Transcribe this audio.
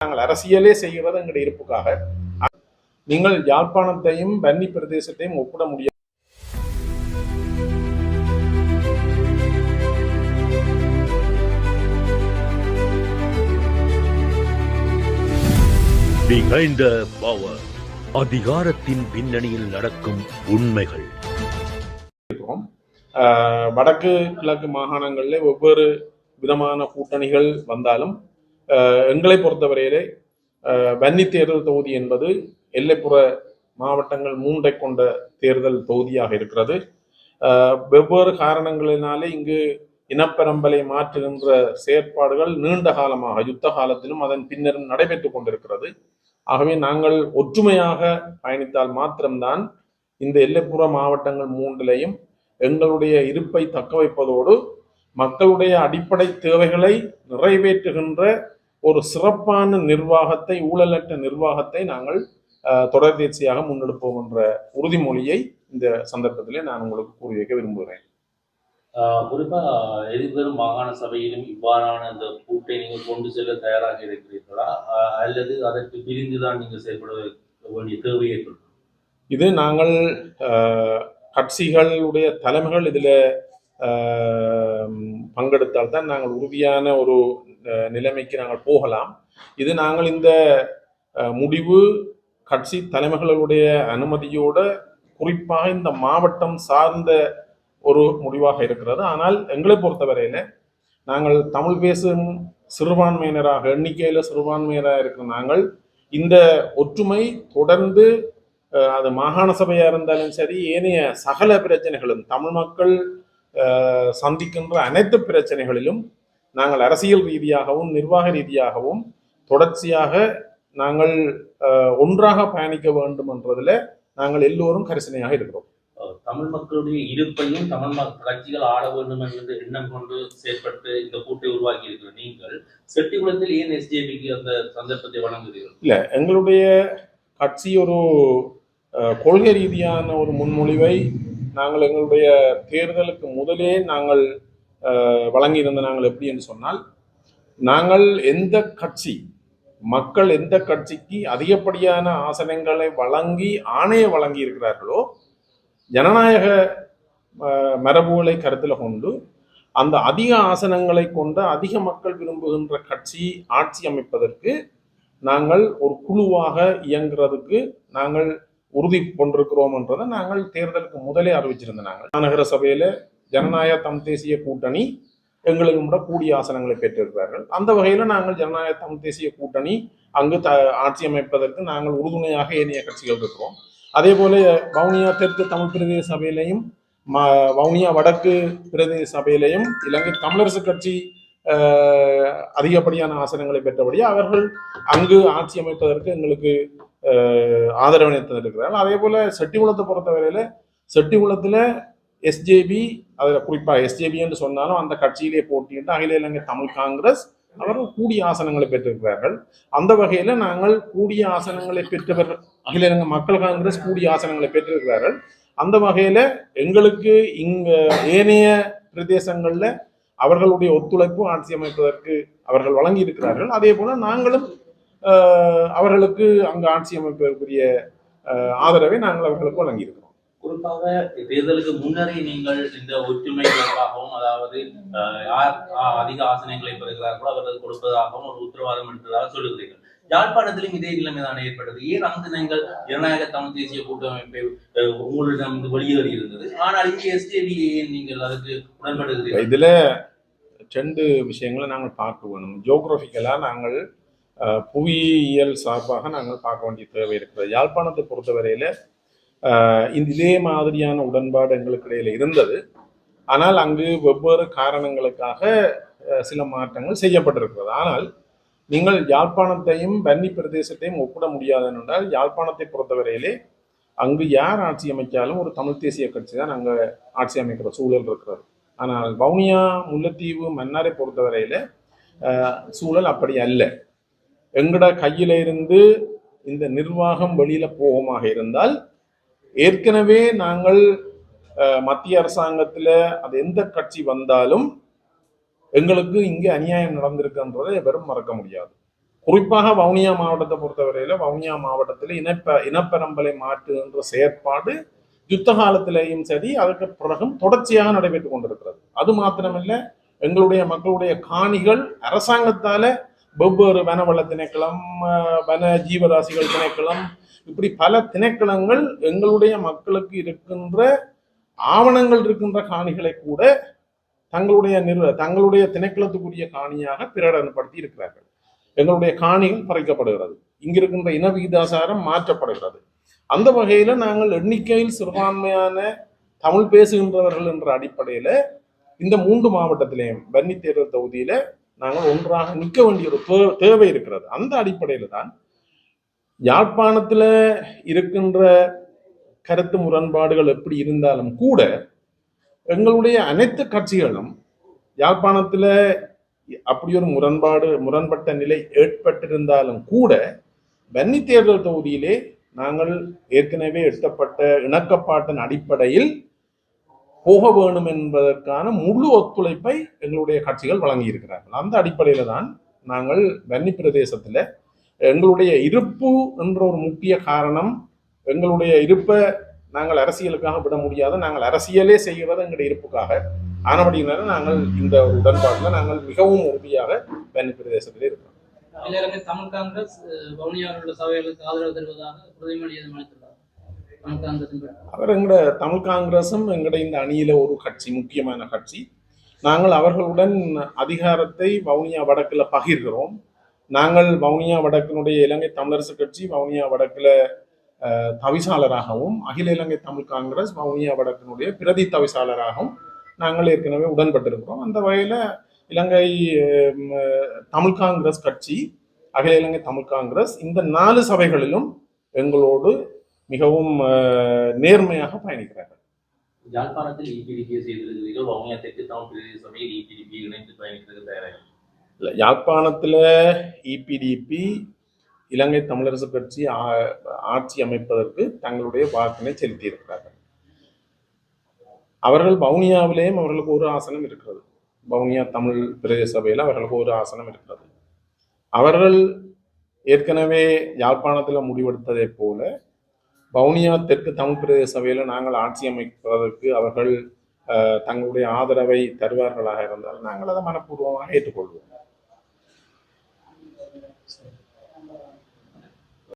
நாங்கள் அரசியலே செய்கிறது எங்களுடைய இருப்புக்காக. நீங்கள் யாழ்ப்பாணத்தையும் வன்னி பிரதேசத்தையும் ஒப்பிட முடியாது. Behind the power. அதிகாரத்தின் பின்னணியில் நடக்கும் உண்மைகள் வடக்கு கிழக்கு மாகாணங்களில் வெவ்வேறு விதமான கூட்டணிகள் வந்தாலும் எங்களை பொறுத்தவரையிலே வன்னி தேர்தல் தொகுதி என்பது எல்லைப்புற மாவட்டங்கள் மூன்றை கொண்ட தேர்தல் தொகுதியாக இருக்கிறது. வெவ்வேறு காரணங்களினாலே இங்கு இனப்பெரம்பலை மாற்றுகின்ற செயற்பாடுகள் நீண்ட காலமாக யுத்த காலத்திலும் அதன் பின்னரும் நடைபெற்று கொண்டிருக்கிறது. ஆகவே நாங்கள் ஒற்றுமையாக பயணித்தால் மாத்திரம்தான் இந்த எல்லைப்புற மாவட்டங்கள் மூன்றிலையும் எங்களுடைய இருப்பை தக்க வைப்பதோடு மக்களுடைய அடிப்படை தேவைகளை நிறைவேற்றுகின்ற ஒரு சிறப்பான நிர்வாகத்தை ஊழலற்ற நிர்வாகத்தை நாங்கள் அஹ், தொடர்ந்தேர்ச்சியாக முன்னெடுப்போம் என்ற உறுதிமொழியை இந்த சந்தர்ப்பத்திலே நான் உங்களுக்கு கூறி வைக்க விரும்புகிறேன். ஆஹ் குறிப்பா எதிர்வரும் மாகாண சபையிலும் இவ்வாறான இந்த கூட்டை நீங்கள் கொண்டு செல்ல தயாராக இருக்கிறீர்களா? அல்லது அதற்கு பிரிந்துதான் நீங்கள் செயல்பட வேண்டிய தேவை ஏற்படும்? இது நாங்கள் கட்சிகளுடைய தலைமைகள் இதில் பங்கெடுத்தால் தான் நாங்கள் உறுதியான ஒரு நிலைமைக்கு நாங்கள் போகலாம். இது நாங்கள் இந்த முடிவு கட்சி தலைமைகளுடைய அனுமதியோடு குறிப்பாக இந்த மாவட்டம் சார்ந்த ஒரு முடிவாக இருக்கிறது. ஆனால் எங்களை பொறுத்தவரையில் நாங்கள் தமிழ் பேசும் சிறுபான்மையினராக எண்ணிக்கையில் சிறுபான்மையினராக இருக்கிற நாங்கள் இந்த ஒற்றுமை தொடர்ந்து அது மாகாண சபையாக இருந்தாலும் சரி ஏனைய சகல பிரச்சனைகளும் தமிழ் மக்கள் சந்திக்கின்ற அனைத்து பிரச்சனைகளிலும் நாங்கள் அரசியல் ரீதியாகவும் நிர்வாக ரீதியாகவும் தொடர்ச்சியாக நாங்கள் ஒன்றாக பயணிக்க வேண்டும் என்றதில் நாங்கள் எல்லோரும் கரிசனையாக இருக்கிறோம். தமிழ் மக்களுடைய இருப்பையும் தமிழ் மக் கட்சிகள் ஆட வேண்டும் என்கிற எண்ணம் கொண்டு செயற்பட்டு இந்த கூட்டை உருவாக்கி இருக்கிற நீங்கள் செட்டிகுளத்தில் ஏன் எஸ்ஜேபிக்கு அந்த சந்தர்ப்பத்தை வழங்குகிறீர்கள்? இல்லை எங்களுடைய கட்சி ஒரு கொள்கை ரீதியான ஒரு முன்மொழிவை நாங்கள் எங்களுடைய தேர்தலுக்கு முதலே நாங்கள் வழங்கியிருந்த நாங்கள் எப்படி என்று சொன்னால் நாங்கள் எந்த கட்சி மக்கள் எந்த கட்சிக்கு அதிகப்படியான ஆசனங்களை வழங்கி ஆணைய வழங்கி இருக்கிறார்களோ ஜனநாயக மரபுகளை கருத்தில் கொண்டு அந்த அதிக ஆசனங்களை கொண்ட அதிக மக்கள் விரும்புகின்ற கட்சி ஆட்சி அமைப்பதற்கு நாங்கள் ஒரு குழுவாக இயங்குறதுக்கு நாங்கள் உறுதி கொண்டிருக்கிறோம் என்றதை நாங்கள் தேர்தலுக்கு முதலே அறிவிச்சிருந்த நாங்கள். மாநகர சபையில ஜனநாயக தம் தேசிய கூட்டணி எங்களுக்கு கூட கூடிய ஆசனங்களை பெற்றிருக்கிறார்கள். அந்த வகையில் நாங்கள் ஜனநாயக தம் தேசிய கூட்டணி அங்கு த ஆட்சி அமைப்பதற்கு நாங்கள் உறுதுணையாக ஏனைய கட்சிகள் இருக்கிறோம். அதே போல வவுனியா தெற்கு தமிழ் பிரதேச சபையிலையும் ம- வவுனியா வடக்கு பிரதேச சபையிலையும் இலங்கை தமிழரசு கட்சி அதிகப்படியான ஆசனங்களை பெற்றபடி அவர்கள் அங்கு ஆட்சி அமைப்பதற்கு எங்களுக்கு ஆதரவளித்திருக்கிறார்கள் அதே போல செட்டிகுளத்தை பொறுத்தவரையில செட்டிகுளத்தில் எஸ்ஜேபி அதில் குறிப்பாக எஸ்ஜேபி என்று சொன்னாலும் அந்த கட்சியிலே போட்டியிட்டு அகில இலங்கை தமிழ் காங்கிரஸ் அவர்கள் கூடிய ஆசனங்களை பெற்றிருக்கிறார்கள். அந்த வகையில நாங்கள் கூடிய ஆசனங்களை பெற்றவர் அகில இலங்கை மக்கள் காங்கிரஸ் கூடிய ஆசனங்களை பெற்றிருக்கிறார்கள். அந்த வகையில எங்களுக்கு இங்க ஏனைய பிரதேசங்கள்ல அவர்களுடைய ஒத்துழைப்பு ஆட்சி அமைப்பதற்கு அவர்கள் வழங்கி இருக்கிறார்கள். அதே போல நாங்களும் அவர்களுக்கு அங்கு ஆட்சி அமைப்பதற்குரிய ஆதரவை நாங்கள் அவர்களுக்கு வழங்கியிருக்கிறோம். குறிப்பாக தேர்தலுக்கு முன்னரே நீங்கள் இந்த ஒற்றுமை தொடர்பாகவும் அதாவது ஆஹ், யார் ஆஹ், அதிக ஆசனங்களை பெறுகிறார்களோ அவர்கள் கொடுப்பதாகவும் ஒரு உத்தரவாதம் எடுத்ததாக சொல்லுகிறீர்கள். யாழ்ப்பாணத்திலும் இதே நிலைமை தான் ஏற்பட்டது. ஏன் அங்கு நீங்கள் ஜனநாயக தமிழ் தேசிய கூட்டமைப்பை உங்களிடம் வெளியேறி இருந்தது ஆனால் இங்கே எஸ்டிபி நீங்கள் அதுக்கு உடன்படுகிறீர்கள்? இதுல ரெண்டு விஷயங்களை நாங்கள் பார்க்க வேணும் ஜியோகிராபிக்கலா நாங்கள் புவியியல் சார்பாக நாங்கள் பார்க்க வேண்டிய தேவை இருக்கிறது. யாழ்ப்பாணத்தை பொறுத்தவரையில இதே மாதிரியான உடன்பாடு எங்களுக்கு இடையில இருந்தது. ஆனால் அங்கு வெவ்வேறு காரணங்களுக்காக சில மாற்றங்கள் செய்யப்பட்டிருக்கிறது. ஆனால் நீங்கள் யாழ்ப்பாணத்தையும் வன்னி பிரதேசத்தையும் ஒப்பிட முடியாது என்றால் யாழ்ப்பாணத்தை பொறுத்தவரையிலே அங்கு யார் ஆட்சி அமைச்சாலும் ஒரு தமிழ் தேசிய கட்சி தான் அங்கே ஆட்சி அமைக்கிற சூழல் இருக்கிறது. ஆனால் வவுனியா முல்லைத்தீவு மன்னாரை பொறுத்தவரையில சூழல் அப்படி அல்ல. எங்கட கையில இருந்து இந்த நிர்வாகம் வெளியில போகமாக இருந்தால் ஏற்கனவே நாங்கள் மத்திய அரசாங்கத்தில் அது எந்த கட்சி வந்தாலும் எங்களுக்கு இங்கே அநியாயம் நடந்திருக்குன்றதை வெறும் மறக்க முடியாது. குறிப்பாக வவுனியா மாவட்டத்தை பொறுத்தவரையில வவுனியா மாவட்டத்தில் இனப்ப இனப்பெரம்பலை மாற்றுகின்ற செயற்பாடு யுத்த காலத்திலேயும் சரி அதற்கு பிறகும் தொடர்ச்சியாக நடைபெற்று கொண்டிருக்கிறது. அது மாத்திரமல்ல எங்களுடைய மக்களுடைய காணிகள் அரசாங்கத்தால வெவ்வேறு வனவள திணைக்களம் வன ஜீவராசிகள் திணைக்களம் இப்படி பல திணைக்களங்கள் எங்களுடைய மக்களுக்கு இருக்கின்ற ஆவணங்கள் இருக்கின்ற காணிகளை கூட தங்களுடைய நிறு தங்களுடைய திணைக்களத்துக்குரிய காணியாக பிரகடனப்படுத்தி இருக்கிறார்கள். எங்களுடைய காணிகள் பறைக்கப்படுகிறது. இங்கிருக்கின்ற இன விகிதாசாரம் மாற்றப்படுகிறது. அந்த வகையில நாங்கள் எண்ணிக்கையில் சிறுபான்மையான தமிழ் பேசுகின்றவர்கள் என்ற அடிப்படையில இந்த மூன்று மாவட்டத்திலேயும் வன்னி தேர்தல் தொகுதியில நாங்கள் ஒன்றாக நிற்க வேண்டிய ஒரு தே- தேவை இருக்கிறது. அந்த அடிப்படையில தான் யாழ்ப்பாணத்தில் இருக்கின்ற கருத்து முரண்பாடுகள் எப்படி இருந்தாலும் கூட எங்களுடைய அனைத்து கட்சிகளும் யாழ்ப்பாணத்தில் அப்படி ஒரு முரண்பாடு முரண்பட்ட நிலை ஏற்பட்டிருந்தாலும் கூட வன்னி தேர்தல் தொகுதியிலே நாங்கள் ஏற்கனவே எட்டப்பட்ட இணக்கப்பாட்டின் அடிப்படையில் போக வேண்டும் என்பதற்கான முழு ஒத்துழைப்பை எங்களுடைய கட்சிகள் வழங்கி இருக்கிறார்கள் அந்த அடிப்படையில் தான் நாங்கள் வன்னி பிரதேசத்தில் எங்களுடைய இருப்பு என்ற ஒரு முக்கிய காரணம் எங்களுடைய இருப்பை நாங்கள் அரசியலுக்காக விட முடியாத. நாங்கள் அரசியலே செய்கிறது எங்களுடைய இருப்புக்காக. ஆனபடியினால நாங்கள் இந்த உடன்பாட்டில் நாங்கள் மிகவும் உறுதியாக வன்னி பிரதேசத்திலே இருக்கிறோம். தமிழ் காங்கிரஸ் வவுனியாவில் உள்ள சபைகளுக்கு ஆதரவு தருவதாக உறுதிமொழி. அவர் எங்கட தமிழ் காங்கிரசும் எங்கட இந்த அணியில ஒரு கட்சி முக்கியமான கட்சி. நாங்கள் அவர்களுடன் அதிகாரத்தை வவுனியா வடக்குல பகிர்கிறோம். நாங்கள் வவுனியா வடக்கினுடைய இலங்கை தமிழரசு கட்சி வவுனியா வடக்கில் தவிசாளராகவும் அகில இலங்கை தமிழ் காங்கிரஸ் வவுனியா வடக்கினுடைய பிரதி தவிசாளராகவும் நாங்கள் ஏற்கனவே உடன்பட்டிருக்கிறோம். அந்த வகையில் இலங்கை தமிழ் காங்கிரஸ் கட்சி அகில இலங்கை தமிழ் காங்கிரஸ் இந்த நாலு சபைகளிலும் எங்களோடு மிகவும் நேர்மையாக பயணிக்கிறார்கள். யாழ்ப்பாணத்தில் இபிடிபியை செய்திருக்கிறீர்கள் வவுனியா தெற்கு தமிழ் பிரதேச சபையில் இபிடிபியை இணைந்து பயணிக்கிறது இல்லை யாழ்ப்பாணத்துல இபிடிபி இலங்கை தமிழரசு கட்சி ஆட்சி அமைப்பதற்கு தங்களுடைய வாக்கினை செலுத்தியிருக்கிறார்கள். அவர்கள் வவுனியாவிலேயும் அவர்களுக்கு ஒரு ஆசனம் இருக்கிறது. வவுனியா தமிழ் பிரதேச சபையில் அவர்களுக்கு ஒரு ஆசனம் இருக்கிறது. அவர்கள் ஏற்கனவே யாழ்ப்பாணத்தில் முடிவெடுத்ததை போல வவுனியா தெற்கு தமிழ் பிரதேச சபையில் நாங்கள் ஆட்சி அமைப்பதற்கு அவர்கள் தங்களுடைய ஆதரவை தருவார்களாக இருந்தால் நாங்கள் அதை மனப்பூர்வமாக ஏற்றுக்கொள்வோம்.